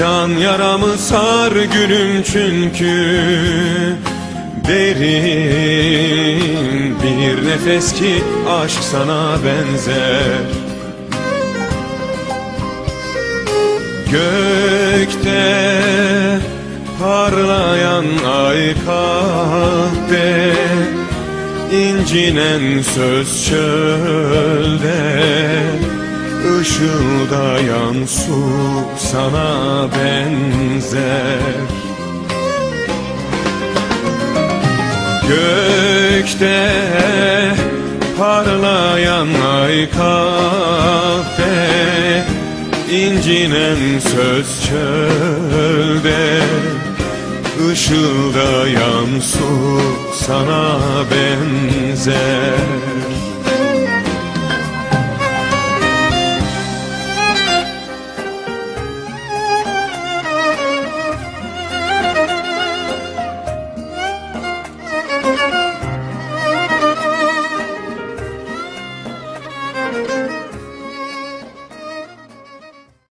can yaramı sar gülüm çünkü Derin bir nefes ki aşk sana benzer. Gökte parlayan ay kahve incinen söz çölde Işıldayan su sana benzer. Gökte parlayan ay kahve incinen söz çölde. Işıldayan su sana benzer